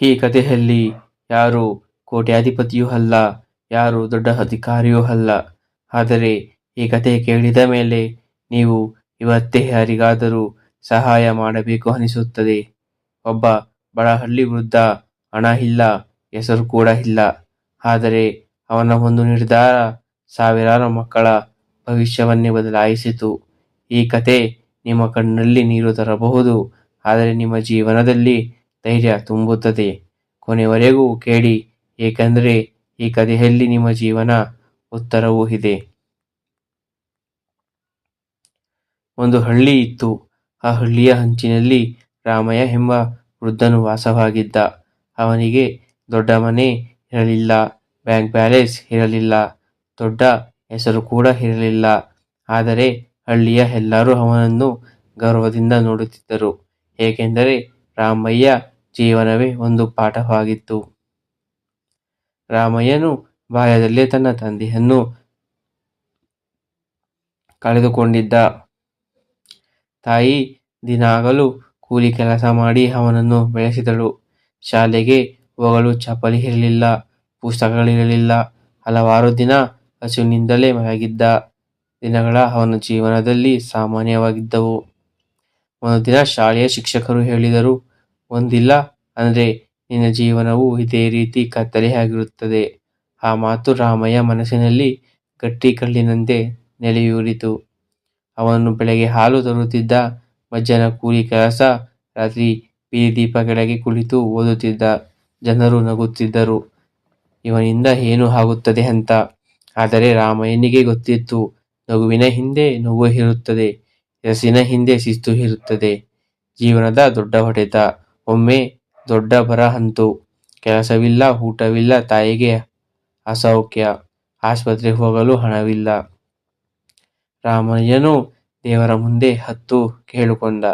ಈ ಕಥೆಯಲ್ಲಿ ಯಾರು ಕೋಟ್ಯಾಧಿಪತಿಯೂ ಅಲ್ಲ, ಯಾರು ದೊಡ್ಡ ಅಧಿಕಾರಿಯೂ ಅಲ್ಲ. ಆದರೆ ಈ ಕಥೆ ಕೇಳಿದ ಮೇಲೆ ನೀವು ಇವತ್ತೇ ಯಾರಿಗಾದರೂ ಸಹಾಯ ಮಾಡಬೇಕು ಅನಿಸುತ್ತದೆ. ಒಬ್ಬ ಬಡ ಹಳ್ಳಿ ವೃದ್ಧ ಹಣ ಇಲ್ಲ, ಹೆಸರು ಕೂಡ ಇಲ್ಲ. ಆದರೆ ಅವನ ಒಂದು ನಿರ್ಧಾರ ಸಾವಿರಾರು ಮಕ್ಕಳ ಭವಿಷ್ಯವನ್ನೇ ಬದಲಾಯಿಸಿತು. ಈ ಕತೆ ನಿಮ್ಮ ಕಣ್ಣಲ್ಲಿ ನೀರು ತರಬಹುದು, ಆದರೆ ನಿಮ್ಮ ಜೀವನದಲ್ಲಿ ಧೈರ್ಯ ತುಂಬುತ್ತದೆ. ಕೊನೆವರೆಗೂ ಕೇಳಿ, ಏಕೆಂದರೆ ಈ ಕಥೆಯಲ್ಲಿ ನಿಮ್ಮ ಜೀವನ ಉತ್ತರವೂ ಇದೆ. ಒಂದು ಹಳ್ಳಿ ಇತ್ತು. ಆ ಹಳ್ಳಿಯ ಹಂಚಿನಲ್ಲಿ ರಾಮಯ್ಯ ಎಂಬ ವೃದ್ಧನು ವಾಸವಾಗಿದ್ದ. ಅವನಿಗೆ ದೊಡ್ಡ ಮನೆ ಇರಲಿಲ್ಲ, ಬ್ಯಾಂಕ್ ಬ್ಯಾಲೆನ್ಸ್ ಇರಲಿಲ್ಲ, ದೊಡ್ಡ ಹೆಸರು ಕೂಡ ಇರಲಿಲ್ಲ. ಆದರೆ ಹಳ್ಳಿಯ ಎಲ್ಲರೂ ಅವನನ್ನು ಗೌರವದಿಂದ ನೋಡುತ್ತಿದ್ದರು. ಏಕೆಂದರೆ ರಾಮಯ್ಯ ಜೀವನವೇ ಒಂದು ಪಾಠವಾಗಿತ್ತು. ರಾಮಯ್ಯನು ಬಾಲ್ಯದಲ್ಲೇ ತನ್ನ ತಂದೆಯನ್ನು ಕಳೆದುಕೊಂಡಿದ್ದ. ತಾಯಿ ದಿನಾಗಲೂ ಕೂಲಿ ಕೆಲಸ ಮಾಡಿ ಅವನನ್ನು ಬೆಳೆಸಿದಳು. ಶಾಲೆಗೆ ಹೋಗಲು ಚಪ್ಪಲಿ ಇರಲಿಲ್ಲ ಪುಸ್ತಕಗಳಿರಲಿಲ್ಲ ಹಲವಾರು ದಿನ ಹಸುವಿನಿಂದಲೇ ಮಲಗಿದ್ದ ದಿನಗಳ ಅವನ ಜೀವನದಲ್ಲಿ ಸಾಮಾನ್ಯವಾಗಿದ್ದವು. ಒಂದು ದಿನ ಶಾಲೆಯ ಶಿಕ್ಷಕರು ಹೇಳಿದರು ಒಂದಿಲ್ಲ ಅಂದರೆ ನಿನ್ನ ಜೀವನವು ಇದೇ ರೀತಿ ಕತ್ತಲೆಯಾಗಿರುತ್ತದೆ ಆ ಮಾತು ರಾಮಯ್ಯ ಮನಸ್ಸಿನಲ್ಲಿ ಗಟ್ಟಿ ಕಲ್ಲಿನಂತೆ ನೆಲೆಯೂರಿತು. ಅವನು ಬೆಳಗ್ಗೆ ಹಾಲು ತರುತ್ತಿದ್ದ ಮಜ್ಜನ ಕೂಲಿ ಕೆಲಸ, ರಾತ್ರಿ ಬೀದಿ ದೀಪ ಕೆಳಗೆ ಕುಳಿತು ಓದುತ್ತಿದ್ದ. ಜನರು ನಗುತ್ತಿದ್ದರು. ಇವನಿಂದ ಏನು ಆಗುತ್ತದೆ ಅಂತ. ಆದರೆ ರಾಮಯ್ಯನಿಗೆ ಗೊತ್ತಿತ್ತು, ನಗುವಿನ ಹಿಂದೆ ನೋವು ಇರುತ್ತದೆ ಯಶಸ್ಸಿನ ಹಿಂದೆ ಶಿಸ್ತು ಇರುತ್ತದೆ ಜೀವನದ ದೊಡ್ಡ ಹೊಡೆತ. ಒಮ್ಮೆ ದೊಡ್ಡ ಬರ ಹಂತು ಕೆಲಸವಿಲ್ಲ, ಊಟವಿಲ್ಲ, ತಾಯಿಗೆ ಅಸೌಖ್ಯ. ಆಸ್ಪತ್ರೆಗೆ ಹೋಗಲು ಹಣವಿಲ್ಲ. ರಾಮಯ್ಯನು ದೇವರ ಮುಂದೆ ಹತ್ತು ಕೇಳಿಕೊಂಡ.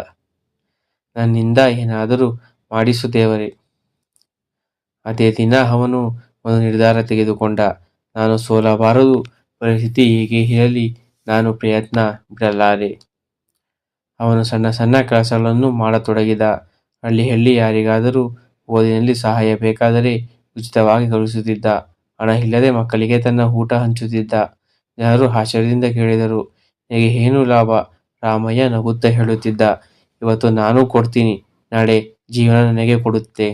ನನ್ನಿಂದ ಏನಾದರೂ ಮಾಡಿಸು ದೇವರೇ. ಅದೇ ದಿನ ಅವನು ಒಂದು ನಿರ್ಧಾರ ತೆಗೆದುಕೊಂಡ. ನಾನು ಸೋಲಬಾರದು, ಪರಿಸ್ಥಿತಿ ಹೀಗೆ ಇರಲಿ, ನಾನು ಪ್ರಯತ್ನ ಬಿಡಲಾರೆ. ಅವನು ಸಣ್ಣ ಸಣ್ಣ ಕೆಲಸಗಳನ್ನು ಮಾಡತೊಡಗಿದ. ಹಳ್ಳಿ ಹಳ್ಳಿ ಯಾರಿಗಾದರೂ ಓದಿನಲ್ಲಿ ಸಹಾಯ ಬೇಕಾದರೆ ಉಚಿತವಾಗಿ ಕಳುಹಿಸುತ್ತಿದ್ದ. ಹಣ ಇಲ್ಲದೆ ಮಕ್ಕಳಿಗೆ ತನ್ನ ಊಟ ಹಂಚುತ್ತಿದ್ದ. ಜನರು ಆಶ್ಚರ್ಯದಿಂದ ಕೇಳಿದರು. ನಿನಗೆ ಏನು ಲಾಭ? ರಾಮಯ್ಯ ನಗುತ್ತಾ ಹೇಳುತ್ತಿದ್ದ. ಇವತ್ತು ನಾನು ಕೊಡ್ತೀನಿ. ನಾಳೆ ಜೀವನ ನನಗೆ ಕೊಡುತ್ತೆ.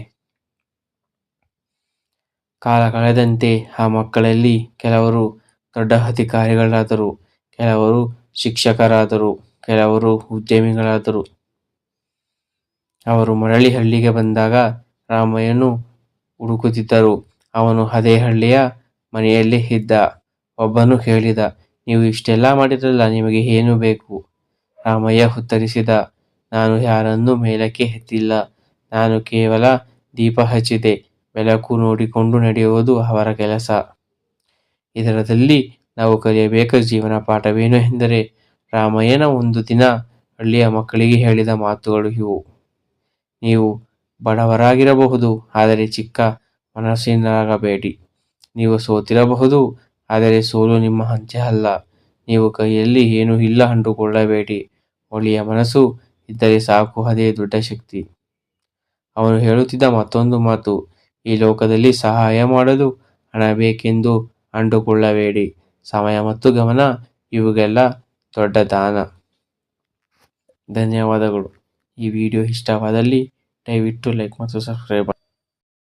ಕಾಲ ಕಳೆದಂತೆ ಆ ಮಕ್ಕಳಲ್ಲಿ ಕೆಲವರು ದೊಡ್ಡ ಅಧಿಕಾರಿಗಳಾದರು. ಕೆಲವರು ಶಿಕ್ಷಕರಾದರು. ಕೆಲವರು ಉದ್ಯಮಿಗಳಾದರು. ಅವರು ಮರಳಿ ಹಳ್ಳಿಗೆ ಬಂದಾಗ ರಾಮಯ್ಯನು ಹುಡುಕುತ್ತಿದ್ದರು. ಅವನು ಅದೇ ಹಳ್ಳಿಯ ಮನೆಯಲ್ಲೇ ಇದ್ದ. ಒಬ್ಬನು ಹೇಳಿದ, ನೀವು ಇಷ್ಟೆಲ್ಲ ಮಾಡಿದ್ರಲ್ಲ, ನಿಮಗೆ ಏನು ಬೇಕು? ರಾಮಯ್ಯ ಉತ್ತರಿಸಿದ, ನಾನು ಯಾರನ್ನೂ ಮೇಲಕ್ಕೆ ಎತ್ತಿಲ್ಲ. ನಾನು ಕೇವಲ ದೀಪ ಹಚ್ಚಿದೆ. ಬೆಳಕು ನೋಡಿಕೊಂಡು ನಡೆಯುವುದು ಅವರ ಕೆಲಸ. ಇದರದಲ್ಲಿ ನಾವು ಕಲಿಯಬೇಕಾದ ಜೀವನ ಪಾಠವೇನು ಎಂದರೆ, ರಾಮಯ್ಯನ ಒಂದು ದಿನ ಹಳ್ಳಿಯ ಮಕ್ಕಳಿಗೆ ಹೇಳಿದ ಮಾತುಗಳು ಇವು. ನೀವು ಬಡವರಾಗಿರಬಹುದು, ಆದರೆ ಚಿಕ್ಕ ಮನಸ್ಸಿನಾಗಬೇಡಿ ನೀವು ಸೋತಿರಬಹುದು, ಆದರೆ ಸೋಲು ನಿಮ್ಮ ಅಂತ್ಯ ಅಲ್ಲ. ನೀವು ಕೈಯಲ್ಲಿ ಏನೂ ಇಲ್ಲ ಅಂದುಕೊಳ್ಳಬೇಡಿ. ಒಳ್ಳೆಯ ಮನಸ್ಸು ಇದ್ದರೆ ಸಾಕು, ಅದೇ ದೊಡ್ಡ ಶಕ್ತಿ. ಅವನು ಹೇಳುತ್ತಿದ್ದ ಮತ್ತೊಂದು ಮಾತು, ಈ ಲೋಕದಲ್ಲಿ ಸಹಾಯ ಮಾಡಲು ಹಣ ಬೇಕೆಂದು ಅಂಡುಕೊಳ್ಳಬೇಡಿ ಸಮಯ ಮತ್ತು ಗಮನ ಇವುಗೆಲ್ಲ ದೊಡ್ಡ ದಾನ. ಧನ್ಯವಾದಗಳು. ಈ ವಿಡಿಯೋ ಇಷ್ಟವಾದಲ್ಲಿ ದಯವಿಟ್ಟು ಲೈಕ್ ಮತ್ತು ಸಬ್ಸ್ಕ್ರೈಬ್